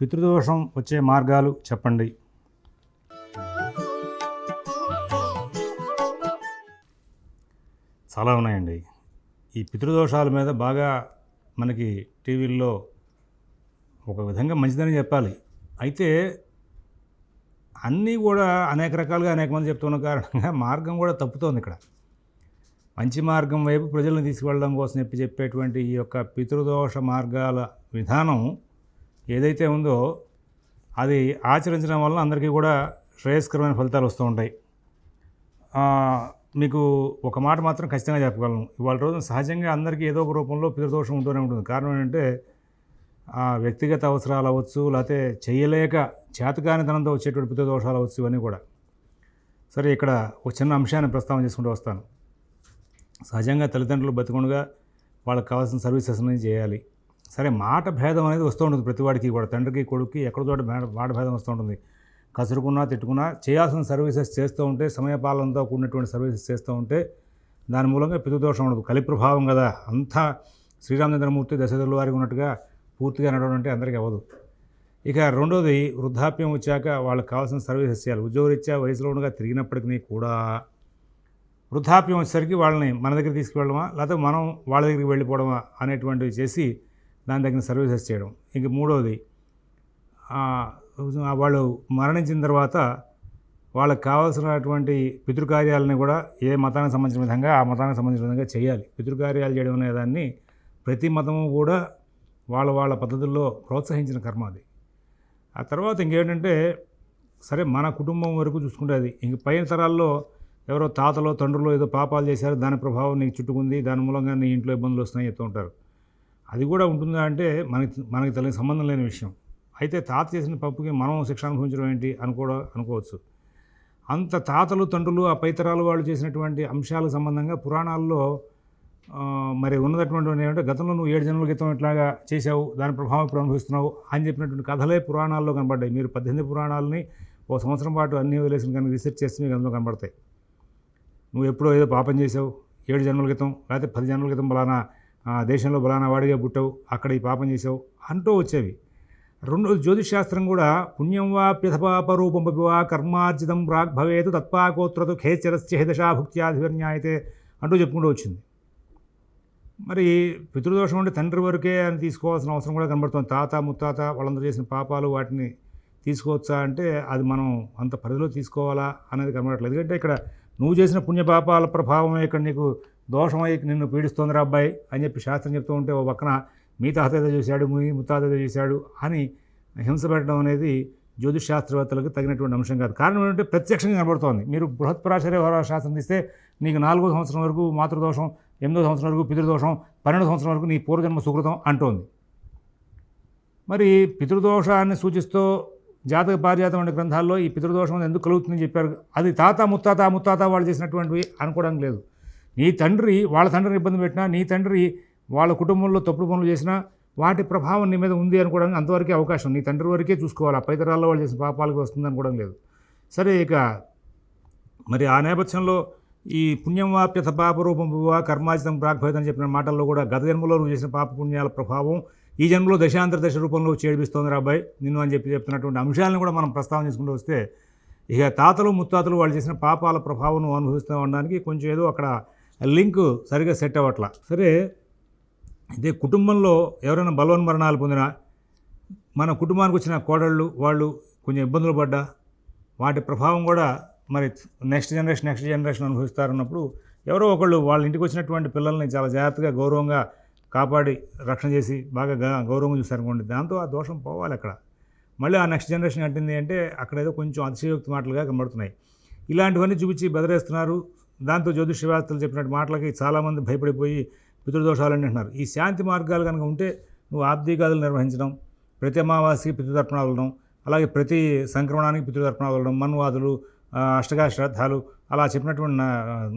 పితృదోషం వచ్చే మార్గాలు చెప్పండి. చాలా ఉన్నాయండి. ఈ పితృదోషాల మీద బాగా మనకి టీవీల్లో ఒక విధంగా మంచిదని చెప్పాలి. అయితే అన్నీ కూడా అనేక రకాలుగా అనేక మంది చెప్తున్న కారణంగా మార్గం కూడా తప్పుతోంది ఇక్కడ. మంచి మార్గం వైపు ప్రజలను తీసుకెళ్ళడం కోసం చెప్పి చెప్పేటువంటి ఈ యొక్క పితృదోష మార్గాల విధానం ఏదైతే ఉందో అది ఆచరించడం వల్ల అందరికీ కూడా శ్రేయస్కరమైన ఫలితాలు వస్తూ ఉంటాయి. మీకు ఒక మాట మాత్రం ఖచ్చితంగా చెప్పగలను. ఇవాళ రోజున సహజంగా అందరికీ ఏదో ఒక రూపంలో పితృదోషం ఉంటూనే ఉంటుంది. కారణం ఏంటంటే వ్యక్తిగత అవసరాలు అవ్వచ్చు లేకపోతే చేయలేక చేతకానితనంతో వచ్చేటువంటి పితృదోషాలు అవ్వచ్చు ఇవన్నీ కూడా. సరే ఇక్కడ ఒక చిన్న అంశాన్ని ప్రస్తావన చేసుకుంటూ వస్తాను. సహజంగా తల్లిదండ్రులు బతికుండగా వాళ్ళకి కావాల్సిన సర్వీసెస్ అనేది చేయాలి. సరే మాట భేదం అనేది వస్తూ ఉంటుంది ప్రతివాడికి కూడా తండ్రికి కొడుక్కి ఎక్కడ చోట మాట భేదం వస్తూ ఉంటుంది. కసురుకున్నా తిట్టుకున్నా చేయాల్సిన సర్వీసెస్ చేస్తూ ఉంటే సమయపాలనతో కూడినటువంటి సర్వీసెస్ చేస్తూ ఉంటే దాని మూలంగా పితృదోషం ఉండదు. కలిప్రభావం కదా అంతా శ్రీరామచంద్రమూర్తి దశరథుల వారికి ఉన్నట్టుగా పూర్తిగా నడవడం అంటే అందరికీ అవ్వదు. ఇక రెండోది వృద్ధాప్యం వచ్చాక వాళ్ళకి కావాల్సిన సర్వీసెస్ చేయాలి. ఉద్యోగరీత్యా వయసులో ఉండగా తిరిగినప్పటికీ కూడా వృద్ధాప్యం వచ్చేసరికి వాళ్ళని మన దగ్గర తీసుకువెళ్ళడమా లేకపోతే మనం వాళ్ళ దగ్గరికి వెళ్ళిపోవడమా అనేటువంటివి చేసి దాని తగిన సర్వీసెస్ చేయడం. ఇంక మూడోది వాళ్ళు మరణించిన తర్వాత వాళ్ళకి కావాల్సినటువంటి పితృకార్యాలని కూడా ఏ మతానికి సంబంధించిన విధంగా ఆ మతానికి సంబంధించిన విధంగా చేయాలి. పితృకార్యాలు చేయడం అనే దాన్ని ప్రతి మతము కూడా వాళ్ళ వాళ్ళ పద్ధతుల్లో ప్రోత్సహించిన కర్మ అది. ఆ తర్వాత ఇంకేంటంటే సరే మన కుటుంబం వరకు చూసుకుంటే అది. ఇంక పైన తరాల్లో ఎవరో తాతలో తండ్రులు ఏదో పాపాలు చేశారు దాని ప్రభావం నీకు చుట్టుకుంది దాని మూలంగా నీ ఇంట్లో ఇబ్బందులు వస్తున్నాయని చెప్తూ ఉంటారు. అది కూడా ఉంటుందా అంటే మనకి మనకి తెలియని సంబంధం లేని విషయం. అయితే తాత చేసిన పప్పుకి మనం శిక్ష అనుభవించడం ఏంటి అనుకోవడం అనుకోవచ్చు. అంత తాతలు తండ్రులు ఆ పైతరాలు వాళ్ళు చేసినటువంటి అంశాలకు సంబంధంగా పురాణాల్లో మరి ఉన్నటువంటి ఏంటంటే గతంలో నువ్వు ఏడు జన్మల క్రితం ఇట్లాగా చేసావు దాని ప్రభావం ఇప్పుడు అనుభవిస్తున్నావు అని చెప్పినటువంటి కథలే పురాణాల్లో కనబడ్డాయి. మీరు పద్దెనిమిది పురాణాలని ఓ సంవత్సరం పాటు అన్ని వదిలేసిన కానీ రీసెర్చ్ చేస్తే మీకు అందులో కనబడతాయి. నువ్వు ఎప్పుడో ఏదో పాపం చేసావు ఏడు జన్మల క్రితం లేకపోతే పది జన్మల క్రితం బలానా దేశంలో బలానా వాడిగా పుట్టావు అక్కడ ఈ పాపం చేసావు అంటూ వచ్చేవి. రెండు జ్యోతిషాస్త్రం కూడా పుణ్యం వా పిథపాప రూపం వా కర్మార్జితం రాగ్ భవేతు తత్పాకోత్రతు ఖేచరస్య హిదశా భుక్త్యాధిపర్యాయతే అంటూ చెప్పుకుంటూ వచ్చింది. మరి పితృదోషం అంటే తండ్రి వరకే అని తీసుకోవాల్సిన అవసరం కూడా కనబడుతుంది. తాత ముత్తాత వాళ్ళందరూ చేసిన పాపాలు వాటిని తీసుకోవచ్చా అంటే అది మనం అంత పరిధిలో తీసుకోవాలా అనేది కనబడట్లేదు. ఎందుకంటే ఇక్కడ నువ్వు చేసిన పుణ్యపాపాల ప్రభావమే ఇక్కడ నీకు దోషమై నిన్ను పీడిస్తోందిరా అబ్బాయి అని చెప్పి శాస్త్రం చెప్తూ ఉంటే ఓ పక్కన మీ తాతయ్య చూశాడు చేశాడు మీ ముత్తాత చేశాడు అని హింస పెట్టడం అనేది జ్యోతిష్ శాస్త్రవేత్తలకు తగినటువంటి అంశం కాదు. కారణం ఏంటంటే ప్రత్యక్షంగా కనబడుతోంది. మీరు బృహత్పరాశర శాస్త్రం తీస్తే నీకు నాలుగో సంవత్సరం వరకు మాతృదోషం ఎనిమిదో సంవత్సరం వరకు పితృదోషం పన్నెండో సంవత్సరం వరకు నీ పూర్వజన్మ సుకృతం అంటోంది. మరి పితృదోషాన్ని సూచిస్తూ జాతక పారిజాతం అనే గ్రంథాల్లో ఈ పితృదోషం ఎందుకు కలుగుతుందని చెప్పారు? అది తాత ముత్తాత ముత్తాత వాళ్ళు చేసినటువంటివి అనుకోవడం లేదు. నీ తండ్రి వాళ్ళ తండ్రిని ఇబ్బంది పెట్టినా నీ తండ్రి వాళ్ళ కుటుంబంలో తప్పుడు పనులు చేసినా వాటి ప్రభావం నీ మీద ఉంది అనుకోవడానికి అంతవరకే అవకాశం. నీ తండ్రి వరకే చూసుకోవాలి. ఆ పైతరాల్లో వాళ్ళు చేసిన పాపాలకు వస్తుంది అనుకోవడం లేదు. సరే ఇక మరి ఆ నేపథ్యంలో ఈ పుణ్యం వాప్యత పాపరూపం వా కర్మాజితం ప్రాగ్భవితం చెప్పిన మాటల్లో కూడా గత జన్మలో నువ్వు చేసిన పాప పుణ్యాల ప్రభావం ఈ జన్మలో దశాంతర దశ రూపంలో చేడిపిస్తోంది రాబాయ్ నిన్ను అని చెప్పి చెప్తున్నటువంటి అంశాలను కూడా మనం ప్రస్తావన చేసుకుంటూ వస్తే ఇక తాతలు ముత్తాతలు వాళ్ళు చేసిన పాపాల ప్రభావం అనుభవిస్తూ ఉండడానికి కొంచెం ఏదో అక్కడ లింక్ సరిగా సెట్ అవ్వట్లా. సరే ఇదే కుటుంబంలో ఎవరైనా బలవన్మరణాలు పొందినా మన కుటుంబానికి వచ్చిన కోడళ్ళు వాళ్ళు కొంచెం ఇబ్బందులు పడ్డా వాటి ప్రభావం కూడా మరి నెక్స్ట్ జనరేషన్ నెక్స్ట్ జనరేషన్ అనుభవిస్తారన్నప్పుడు ఎవరో ఒకళ్ళు వాళ్ళ ఇంటికి వచ్చినటువంటి పిల్లల్ని చాలా జాగ్రత్తగా గౌరవంగా కాపాడి రక్షణ చేసి బాగా గౌరవంగా చూసారనుకోండి దాంతో ఆ దోషం పోవాలి అక్కడ. మళ్ళీ ఆ నెక్స్ట్ జనరేషన్ అంటుంది అంటే అక్కడ ఏదో కొంచెం అతిశయోక్తి మాటలుగా కనబడుతున్నాయి. ఇలాంటివన్నీ చూపించి బెదరేస్తున్నారు. దాంతో జ్యోతిష చెప్పినట్టు మాటలకి చాలామంది భయపడిపోయి పితృదోషాలని అంటున్నారు. ఈ శాంతి మార్గాలు కనుక ఉంటే నువ్వు ఆబ్దిగాదులు నిర్వహించడం ప్రతి అమావాస్యకి పితృతర్పణాలు ఉండడం అలాగే ప్రతి సంక్రమణానికి పితృతర్పణాలు ఉండడం మన్వాదులు అష్టగా శ్రాద్ధాలు అలా చెప్పినటువంటి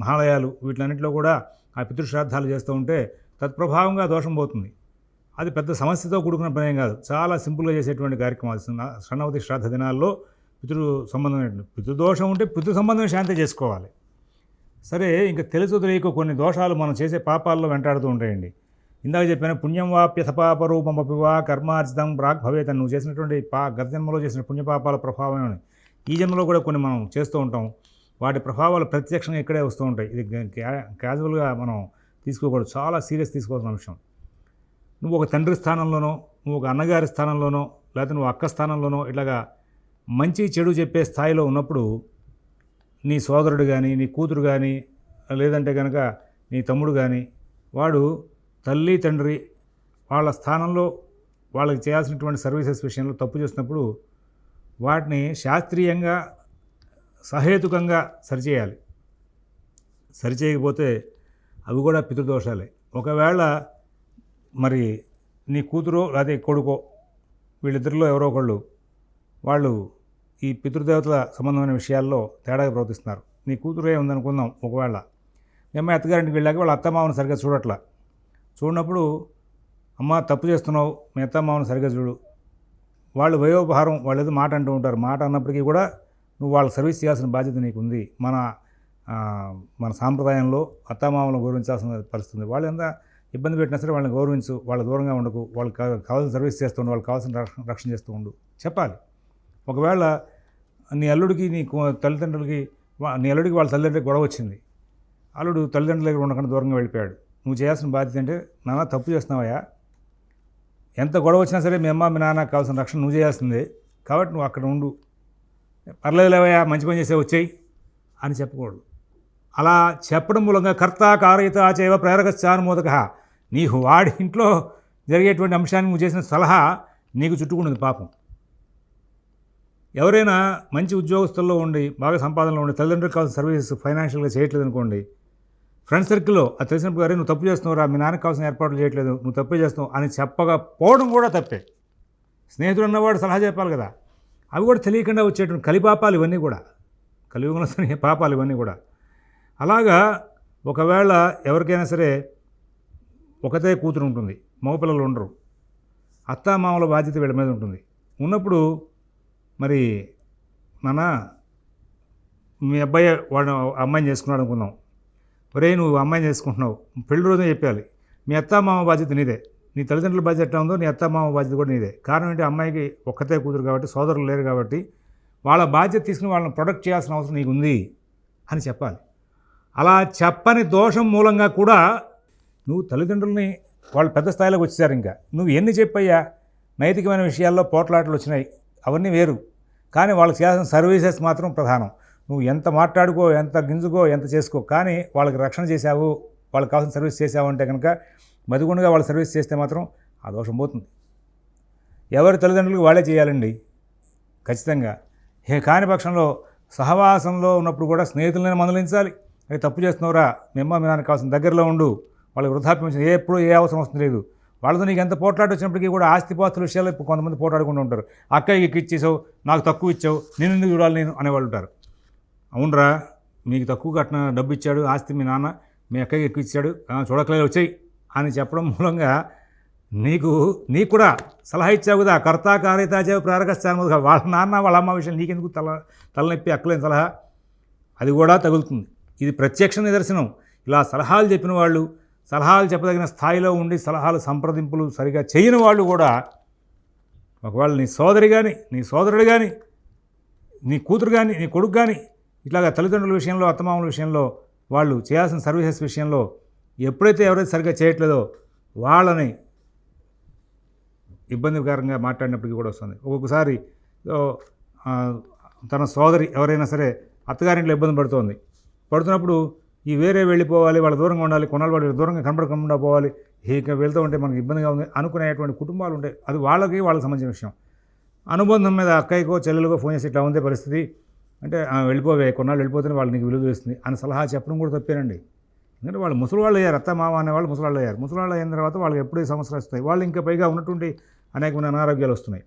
మహాలయాలు వీటిలన్నింటిలో కూడా ఆ పితృశ్రాద్ధాలు చేస్తూ ఉంటే తత్ప్రభావంగా దోషం పోతుంది. అది పెద్ద సమస్యతో కూడుకున్న పని ఏం కాదు. చాలా సింపుల్గా చేసేటువంటి కార్యక్రమాలు షణవతి శ్రాద్ధ దినాల్లో పితృ సంబంధమైన పితృదోషం ఉంటే పితృ సంబంధం శాంతి చేసుకోవాలి. సరే ఇంకా తెలుసు తెలియక కొన్ని దోషాలు మనం చేసే పాపాల్లో వెంటాడుతూ ఉంటాయండి. ఇందాక చెప్పాను పుణ్యం వాప్యథపాపరూపమపి వా కర్మార్జితం ప్రాగ్ భవేత నువ్వు చేసినటువంటి పా గత జన్మలో చేసిన పుణ్యపాపాల ప్రభావం ఈ జన్మలో కూడా కొన్ని మనం చేస్తూ ఉంటాం. వాటి ప్రభావాలు ప్రత్యక్షంగా ఇక్కడే వస్తూ ఉంటాయి. ఇది క్యాజువల్గా మనం తీసుకోకూడదు. చాలా సీరియస్ తీసుకోవాల్సిన అంశం. నువ్వు ఒక తండ్రి స్థానంలోనో నువ్వు ఒక అన్నగారి స్థానంలోనో లేకపోతే నువ్వు అక్క స్థానంలోనో ఇట్లాగా మంచి చెడు చెప్పే స్థాయిలో ఉన్నప్పుడు నీ సోదరుడు కానీ నీ కూతురు కానీ లేదంటే కనుక నీ తమ్ముడు కానీ వాడు తల్లి తండ్రి వాళ్ళ స్థానంలో వాళ్ళకి చేయాల్సినటువంటి సర్వీసెస్ విషయంలో తప్పు చేసినప్పుడు వాటిని శాస్త్రీయంగా సహేతుకంగా సరిచేయాలి. సరిచేయకపోతే అవి కూడా పితృదోషాలే. ఒకవేళ మరి నీ కూతురు అదే కొడుకో వీళ్ళిద్దరిలో ఎవరో ఒకళ్ళు వాళ్ళు ఈ పితృదేవతల సంబంధమైన విషయాల్లో తేడాగా ప్రవర్తిస్తున్నారు. నీ కూతురే ఉందనుకుందాం ఒకవేళ. మీ అమ్మాయి అత్తగారింటికి వెళ్ళాక వాళ్ళ అత్తమామను సరిగ్గా చూడట్లా. చూడనప్పుడు అమ్మ తప్పు చేస్తున్నావు. మీ అత్తమామను సరిగ్గా చూడు. వాళ్ళు వయోభారం వాళ్ళు ఏదో మాట అంటూ ఉంటారు. మాట అన్నప్పటికీ కూడా నువ్వు వాళ్ళకి సర్వీస్ చేయాల్సిన బాధ్యత నీకు ఉంది మన మన సాంప్రదాయంలో అత్తమామలను గౌరవించాల్సిన పరిస్థితుంది. వాళ్ళు ఎంత ఇబ్బంది పెట్టినా సరే వాళ్ళని గౌరవించు. వాళ్ళ దూరంగా ఉండకు. వాళ్ళకి కావాల్సిన సర్వీస్ చేస్తూ ఉండు. వాళ్ళకి కావాల్సిన రక్షణ రక్షణ చేస్తూ ఉండు. చెప్పాలి. ఒకవేళ నీ అల్లుడికి నీ కో- తల్లిదండ్రులకి వా- నీ అల్లుడికి వాళ్ళ తల్లిదండ్రులకి గొడవ వచ్చింది. అల్లుడు తల్లిదండ్రుల దగ్గర ఉండకుండా దూరంగా వెళ్ళిపోయాడు. నువ్వు చేయాల్సిన బాధ్యత అంటే నాన్న తప్పు చేస్తున్నావయ్యా. ఎంత గొడవ వచ్చినా సరే మీ అమ్మ మీ నాన్నకు కావాల్సిన రక్షణ నువ్వు చేయాల్సిందే. కాబట్టి నువ్వు అక్కడ ఉండు. పర్లేదులేవయ్యా మంచి పని చేసే వచ్చాయి అని చెప్పకూడదు. అలా చెప్పడం మూలంగా కర్త కారయిత చేవ ప్రేరకశ్చానుమోదక. నీకు వాడి ఇంట్లో జరిగేటువంటి అంశాన్ని నువ్వు చేసిన సలహా నీకు చుట్టుకున్నది పాపం. ఎవరైనా మంచి ఉద్యోగస్తుల్లో ఉండి బాగా సంపాదనలో ఉండి తల్లిదండ్రులకు కావాల్సిన సర్వీసెస్ ఫైనాన్షియల్గా చేయట్లేదు అనుకోండి ఫ్రెండ్ సర్కిల్లో అది తెలిసినప్పుడు గారే నువ్వు తప్పు చేస్తున్నావురా మీ నాన్నకు కావాల్సిన ఏర్పాట్లు చేయట్లేదు నువ్వు తప్పే చేస్తున్నావు అని చెప్పగా పోవడం కూడా తప్పే. స్నేహితుడు అన్నవాడు సలహా చెప్పాలి కదా. అవి కూడా తెలియకుండా వచ్చేటువంటి కలిపాపాలు ఇవన్నీ కూడా. కలియుగంలో సరే పాపాలు ఇవన్నీ కూడా. అలాగా ఒకవేళ ఎవరికైనా సరే ఒకతే కూతురు ఉంటుంది మగపిల్లలు ఉండరు అత్తామామల బాధ్యత వీళ్ళ మీద ఉంటుంది. ఉన్నప్పుడు మరి నాన్న మీ అబ్బాయి వాడు అమ్మాయిని చేసుకున్నాడు అనుకుందాం. ఒరే నువ్వు అమ్మాయిని చేసుకుంటున్నావు. పెళ్ళి రోజునే చెప్పాలి. మీ అత్తామామ బాధ్యత నీదే. నీ తల్లిదండ్రుల బాధ్యత ఎట్లా ఉందో నీ అత్తామామ బాధ్యత కూడా నీదే. కారణం ఏంటి? అమ్మాయికి ఒక్కతే కూతురు కాబట్టి సోదరులు లేరు కాబట్టి వాళ్ళ బాధ్యత తీసుకుని వాళ్ళని ప్రొటెక్ట్ చేయాల్సిన అవసరం నీకు ఉంది అని చెప్పాలి. అలా చెప్పని దోషం మూలంగా కూడా నువ్వు తల్లిదండ్రుల్ని వాళ్ళు పెద్ద స్థాయిలోకి వచ్చేసారు ఇంకా. నువ్వు ఎన్ని చెప్పయ్యా? నైతికమైన విషయాల్లో పోట్లాటలు వచ్చినాయి. అవన్నీ వేరు. కానీ వాళ్ళకి చేయాల్సిన సర్వీసెస్ మాత్రం ప్రధానం. నువ్వు ఎంత మాట్లాడుకో ఎంత గింజుకో ఎంత చేసుకో కానీ వాళ్ళకి రక్షణ చేశావు వాళ్ళకి కావాల్సిన సర్వీస్ చేసావు అంటే కనుక మదిగుండగా వాళ్ళు సర్వీస్ చేస్తే మాత్రం ఆ దోషం పోతుంది. ఎవరి తల్లిదండ్రులకు వాళ్ళే చేయాలండి. ఖచ్చితంగా. ఏ కాని పక్షంలో సహవాసంలో ఉన్నప్పుడు కూడా స్నేహితులనే మందలించాలి. అవి తప్పు చేస్తున్నావురా మీ మీ నాన్న కావాల్సిన దగ్గరలో ఉండు వాళ్ళకి వృద్ధాప్యం వచ్చింది ఏ ఎప్పుడు ఏ అవసరం వస్తుంది లేదు. వాళ్ళతో నీకు ఎంత పోట్లాట వచ్చినప్పటికీ కూడా ఆస్తిపాస్తుల విషయాలు ఇప్పుడు కొంతమంది పోట్లాడుకుంటూ ఉంటారు. అక్కయ్యకి ఇచ్చేసావు నాకు తక్కువ ఇచ్చావు నేను ఎందుకు చూడాలి నేను? అనేవాళ్ళు ఉంటారు. అవునరా మీకు తక్కువ కట్టిన డబ్బు ఇచ్చాడు ఆస్తి మీ నాన్న మీ అక్కయ్యకి ఎక్కువ ఇచ్చాడు "ఆ, వచ్చాయి అని చెప్పడం మూలంగా నీకు నీకు కూడా సలహా ఇచ్చావు కదా కర్త కార్యతాచే ప్రారకస్థానం వాళ్ళ నాన్న వాళ్ళ అమ్మ విషయం నీకెందుకు తల తలనొప్పి అక్కలేని సలహా? అది కూడా తగులుతుంది. ఇది ప్రత్యక్ష నిదర్శనం. ఇలా సలహాలు చెప్పిన వాళ్ళు సలహాలు చెప్పదగిన స్థాయిలో ఉండి సలహాలు సంప్రదింపులు సరిగా చేయని వాళ్ళు కూడా ఒకవేళ నీ సోదరి కానీ నీ సోదరుడు కానీ నీ కూతురు కానీ నీ కొడుకు కానీ ఇట్లాగా తల్లిదండ్రుల విషయంలో అత్తమామల విషయంలో వాళ్ళు చేయాల్సిన సర్వీసెస్ విషయంలో ఎప్పుడైతే ఎవరైతే సరిగ్గా చేయట్లేదో వాళ్ళని ఇబ్బందికరంగా మాట్లాడినప్పటికీ కూడా వస్తుంది. ఒక్కొక్కసారి తన సోదరి ఎవరైనా సరే అత్తగారింట్లో ఇబ్బంది పడుతోంది. పడుతున్నప్పుడు ఈ వేరే వెళ్ళిపోవాలి వాళ్ళ దూరంగా ఉండాలి కొన్నాళ్ళు వాళ్ళు దూరంగా కనపడకుండా పోవాలి ఇక వెళ్తూ ఉంటే మనకి ఇబ్బందిగా ఉంది అనుకునేటువంటి కుటుంబాలు ఉంటాయి అది వాళ్ళకి వాళ్ళకి సంబంధించిన విషయం. అనుబంధం మీద అక్కయ్యకో చెల్లెలకో ఫోన్ చేసి ఇట్లా ఉందే పరిస్థితి. అంటే వెళ్ళిపోవే కొన్నాళ్ళు వెళ్ళిపోతేనే వాళ్ళు నీకు విలువ చేస్తుంది అని సలహా చెప్పడం కూడా తప్పేనండి. ఎందుకంటే వాళ్ళు ముసలివాళ్ళు అయ్యారు అత్త మామ అనేవాళ్ళు ముసలాళ్ళు అయ్యారు. ముసలాళ్ళు అయిన తర్వాత వాళ్ళకి ఎప్పుడూ సమస్యలు వస్తాయి. వాళ్ళు ఇంకా పైగా ఉన్నటువంటి అనేకమైన అనారోగ్యాలు వస్తున్నాయి.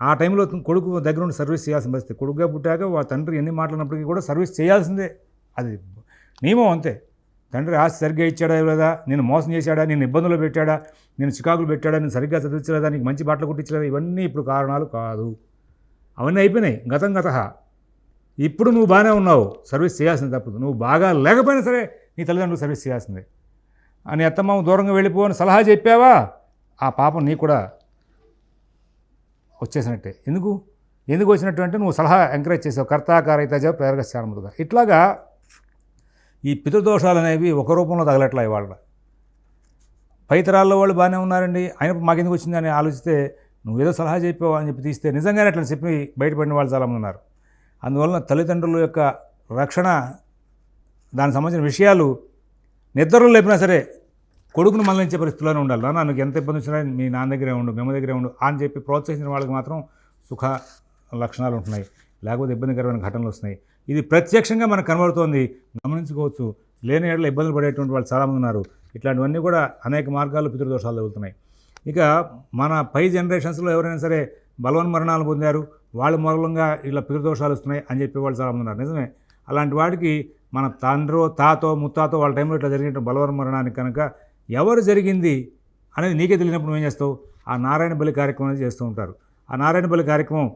ఆ టైంలో కొడుకు దగ్గర నుండి సర్వీస్ చేయాల్సిన పరిస్థితి. కొడుకుగా పుట్టాక వాళ్ళ తండ్రి ఎన్ని మాట్లాడినప్పటికీ కూడా సర్వీస్ చేయాల్సిందే. అది నియమం అంతే. తండ్రి ఆస్తి సరిగ్గా ఇచ్చాడా లేదా? నేను మోసం చేశాడా? నేను ఇబ్బందులు పెట్టాడా? నేను చికాకులు పెట్టాడా? నేను సరిగ్గా చదివించలేదా? నీకు మంచి బట్టలు కుట్టించలేదా? ఇవన్నీ ఇప్పుడు కారణాలు కాదు. అవన్నీ అయిపోయినాయి. గతం గత ఇప్పుడు నువ్వు బాగానే ఉన్నావు. సర్వీస్ చేయాల్సింది తప్పదు. నువ్వు బాగా లేకపోయినా సరే నీ తల్లిదండ్రులు సర్వీస్ చేయాల్సిందే. అని అత్తమ్మ దూరంగా వెళ్ళిపో అని సలహా చెప్పావా? ఆ పాపం నీ కూడా వచ్చేసినట్టే. ఎందుకు? ఎందుకు వచ్చినట్టు అంటే నువ్వు సలహా ఎంకరేజ్ చేసావు. కర్తాకారైతజ ప్రేరకశానములుగా ఇట్లాగా ఈ పితృదోషాలు అనేవి ఒక రూపంలో తగలట్లా ఇవాళ. పైతరాల్లో వాళ్ళు బాగానే ఉన్నారండి. అయినప్పుడు మాకెందుకు వచ్చిందని ఆలోచిస్తే నువ్వు ఏదో సలహా చెప్పావు అని చెప్పి తీస్తే నిజంగానే అట్లా చెప్పి బయటపడిన వాళ్ళు చాలామంది ఉన్నారు. అందువలన తల్లిదండ్రుల యొక్క రక్షణ దానికి సంబంధించిన విషయాలు నిద్రలు లేపినా సరే కొడుకును మళ్ళించే పరిస్థితుల్లోనే ఉండాలి. నాన్న నాకు ఎంత ఇబ్బంది వచ్చినా మీ నాన్న దగ్గరే ఉండు మేము దగ్గరే ఉండు అని చెప్పి ప్రోత్సహించిన వాళ్ళకి మాత్రం సుఖ లక్షణాలు ఉంటున్నాయి. లేకపోతే ఇబ్బందికరమైన ఘటనలు వస్తున్నాయి. ఇది ప్రత్యక్షంగా మనకు కనబడుతోంది. గమనించుకోవచ్చు. లేని ఏళ్ళ ఇబ్బందులు పడేటువంటి వాళ్ళు చాలామంది ఉన్నారు. ఇట్లాంటివన్నీ కూడా అనేక మార్గాలు పితృదోషాలు తగులుతున్నాయి. ఇక మన పై జనరేషన్స్లో ఎవరైనా సరే బలవన్ మరణాలు పొందారు వాళ్ళ మూలంగా ఇలా పితృదోషాలు వస్తున్నాయి అని చెప్పి వాళ్ళు చాలామంది ఉన్నారు. నిజమే. అలాంటి వాడికి మన తండ్రో తాతో ముత్తాతో వాళ్ళ టైంలో ఇట్లా జరిగిన బలవన్ మరణానికి కనుక ఎవరు జరిగింది అనేది నీకే తెలియనప్పుడు ఏం చేస్తావు? ఆ నారాయణ బలి కార్యక్రమం అనేది చేస్తూ ఉంటారు. ఆ నారాయణ బలి కార్యక్రమం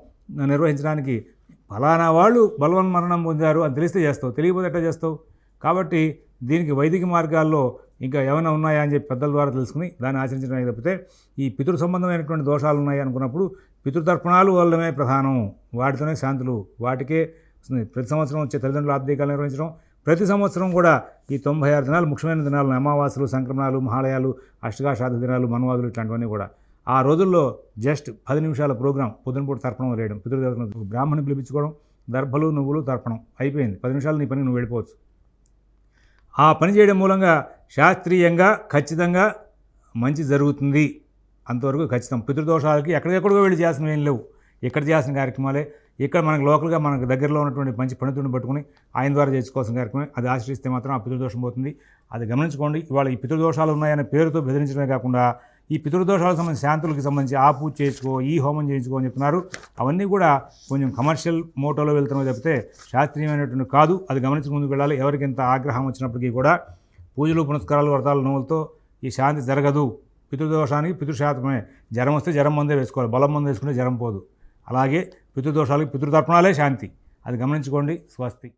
నిర్వహించడానికి ఫలానా వాళ్ళు బలవన్ మరణం పొందారు అని తెలిస్తే చేస్తావు. తెలియకపోతే ఎట్లా చేస్తావు? కాబట్టి దీనికి వైదిక మార్గాల్లో ఇంకా ఏమైనా ఉన్నాయా అని చెప్పి పెద్దల ద్వారా తెలుసుకుని దాన్ని ఆచరించడానికి తప్పితే ఈ పితృ సంబంధమైనటువంటి దోషాలు ఉన్నాయి అనుకున్నప్పుడు పితృతర్పణాలు వల్లమే ప్రధానం. వాటితోనే శాంతులు. వాటికే ప్రతి సంవత్సరం వచ్చే తల్లిదండ్రుల ఆర్థికాలు నిర్వహించడం. ప్రతి సంవత్సరం కూడా ఈ తొంభై ఆరు దినాలు ముఖ్యమైన దినాలు అమావాస్యలు సంక్రమణాలు మహాలయాలు అష్టకాశాద దినాలు మన్వాదులు ఇట్లాంటివన్నీ కూడా. ఆ రోజుల్లో జస్ట్ పది నిమిషాల ప్రోగ్రాం పొద్దునపూట తర్పణం వేయడం పితృదేవతను బ్రాహ్మణి పిలిపించుకోవడం దర్భలు నువ్వులు తర్పణం అయిపోయింది. పది నిమిషాలు నీ పని నువ్వు వెళ్ళిపోవచ్చు. ఆ పని చేయడం మూలంగా శాస్త్రీయంగా ఖచ్చితంగా మంచి జరుగుతుంది. అంతవరకు ఖచ్చితం. పితృదోషాలకి ఎక్కడికెక్కడికో వెళ్ళి చేయాల్సినవి ఏం లేవు. ఇక్కడ చేయాల్సిన కార్యక్రమాలే ఇక్కడ మనకు లోకల్గా మనకు దగ్గరలో ఉన్నటువంటి మంచి పండితుడిని పట్టుకుని ఆయన ద్వారా చేసుకోవాల్సిన కార్యక్రమం. అది ఆశ్రయిస్తే మాత్రం ఆ పితృదోషం పోతుంది. అది గమనించుకోండి. ఇవాళ ఈ పితృదోషాలు ఉన్నాయనే పేరుతో బెదిరించడమే కాకుండా ఈ పితృదోషాలకు సంబంధించి శాంతులకి సంబంధించి ఆ పూజ చేసుకో ఈ హోమం చేయించుకో అని చెప్తున్నారు. అవన్నీ కూడా కొంచెం కమర్షియల్ మోటోలో వెళ్తున్నావు తప్పితే శాస్త్రీయమైనటువంటి కాదు. అది గమనించి ముందుకు వెళ్ళాలి. ఎవరికి ఇంత ఆగ్రహం వచ్చినప్పటికీ కూడా పూజలు పునస్కారాలు వ్రతాలు నోవులతో ఈ శాంతి జరగదు. పితృదోషానికి పితృశాతమే జ్వరం వస్తే జ్వరం మందే వేసుకోవాలి. బలం మందు వేసుకుంటే జ్వరం పోదు. అలాగే పితృదోషాలకు పితృతర్పణాలే శాంతి. అది గమనించుకోండి. స్వస్తి.